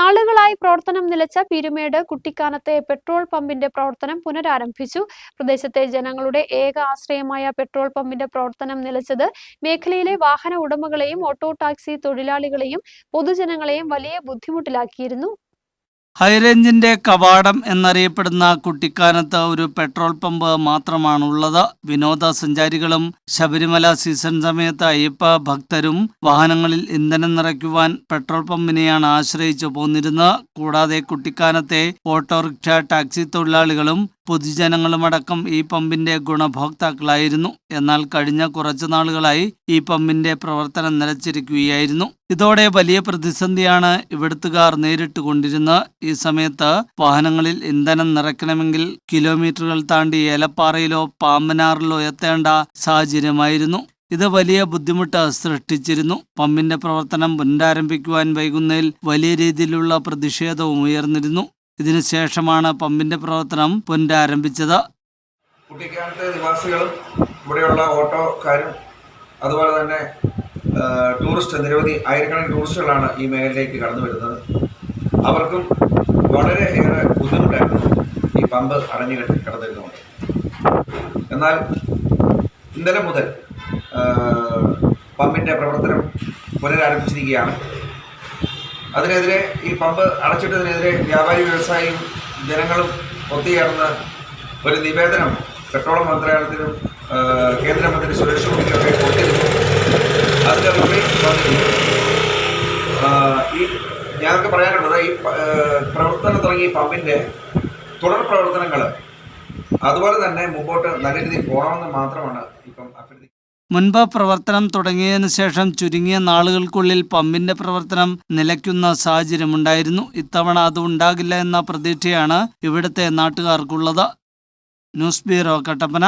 നാളുകളായി പ്രവർത്തനം നിലച്ച പീരുമേട് കുട്ടിക്കാനത്തെ പെട്രോൾ പമ്പിന്റെ പ്രവർത്തനം പുനരാരംഭിച്ചു. പ്രദേശത്തെ ജനങ്ങളുടെ ഏക ആശ്രയമായ പെട്രോൾ പമ്പിന്റെ പ്രവർത്തനം നിലച്ചത് മേഖലയിലെ വാഹന ഉടമകളെയും ഓട്ടോ ടാക്സി തൊഴിലാളികളെയും പൊതുജനങ്ങളെയും വലിയ ബുദ്ധിമുട്ടിലാക്കിയിരുന്നു. ഹൈറേഞ്ചിന്റെ കവാടം എന്നറിയപ്പെടുന്ന കുട്ടിക്കാനത്ത് ഒരു പെട്രോൾ പമ്പ് മാത്രമാണുള്ളത്. വിനോദസഞ്ചാരികളും ശബരിമല സീസൺ സമയത്ത് അയ്യപ്പ ഭക്തരും വാഹനങ്ങളിൽ ഇന്ധനം നിറയ്ക്കുവാൻ പെട്രോൾ പമ്പിനെയാണ് ആശ്രയിച്ചു പോന്നിരുന്നത്. കൂടാതെ കുട്ടിക്കാനത്തെ ഓട്ടോറിക്ഷ ടാക്സി തൊഴിലാളികളും പൊതുജനങ്ങളുമടക്കം ഈ പമ്പിന്റെ ഗുണഭോക്താക്കളായിരുന്നു. എന്നാൽ കഴിഞ്ഞ കുറച്ചു നാളുകളായി ഈ പമ്പിന്റെ പ്രവർത്തനം നിലച്ചിരിക്കുകയായിരുന്നു. ഇതോടെ വലിയ പ്രതിസന്ധിയാണ് ഇവിടുത്തുകാർ നേരിട്ട് കൊണ്ടിരുന്നത് ഈ സമയത്ത് വാഹനങ്ങളിൽ ഇന്ധനം നിറയ്ക്കണമെങ്കിൽ കിലോമീറ്ററുകൾ താണ്ടി ഏലപ്പാറയിലോ പാമ്പനാറിലോ എത്തേണ്ട സാഹചര്യമായിരുന്നു. ഇത് വലിയ ബുദ്ധിമുട്ട് സൃഷ്ടിച്ചിരുന്നു. പമ്പിന്റെ പ്രവർത്തനം പുനരാരംഭിക്കുവാൻ വൈകുന്നതിൽ വലിയ രീതിയിലുള്ള പ്രതിഷേധവും ഉയർന്നിരുന്നു. ഇതിനുശേഷമാണ് പമ്പിന്റെ പ്രവർത്തനം പുനരാരംഭിച്ചത്. കുട്ടിക്കാനത്തെ നിവാസികളും ഇവിടെയുള്ള ഓട്ടോക്കാരും അതുപോലെ തന്നെ ടൂറിസ്റ്റ് നിരവധി ആയിരക്കണക്കിന് ടൂറിസ്റ്റുകളാണ് ഈ മേഖലയിലേക്ക് കടന്നു വരുന്നത്. അവർക്കും വളരെ ഏറെ ബുദ്ധിമുട്ടായിരുന്നു ഈ പമ്പ് അടഞ്ഞു കെട്ടി കിടന്നിരുന്നുകൊണ്ട് എന്നാൽ ഇന്നലെ മുതൽ പമ്പിന്റെ പ്രവർത്തനം പുനരാരംഭിച്ചിരിക്കുകയാണ്. അതിനെതിരെ ഈ പമ്പ് അടച്ചിട്ടതിനെതിരെ വ്യാപാരി വ്യവസായിയും ജനങ്ങളും ഒത്തുചേർന്ന് ഒരു നിവേദനം പെട്രോളിയം മന്ത്രാലയത്തിനും കേന്ദ്രമന്ത്രി സുരേഷ് ഗോപിക്കൊക്കെ കൊടുത്തിരുന്നു. അതിന്റെ ആ, ഈ ഞങ്ങൾക്ക് പറയാനുള്ളത് ഈ പ്രവർത്തനം തുടങ്ങിയ പമ്പിന്റെ തുടർ പ്രവർത്തനങ്ങൾ അതുപോലെ തന്നെ മുമ്പോട്ട് നല്ല രീതിയിൽ പോകണമെന്ന് മാത്രമാണ് ഇപ്പം മുൻപ് പ്രവർത്തനം തുടങ്ങിയതിനു ശേഷം ചുരുങ്ങിയ നാളുകൾക്കുള്ളിൽ പമ്പിന്റെ പ്രവർത്തനം നിലയ്ക്കുന്ന സാഹചര്യമുണ്ടായിരുന്നു. ഇത്തവണ അത് ഉണ്ടാകില്ല എന്ന പ്രതീക്ഷയാണ് ഇവിടുത്തെ നാട്ടുകാർക്കുള്ളത്. News bureau Kattappana.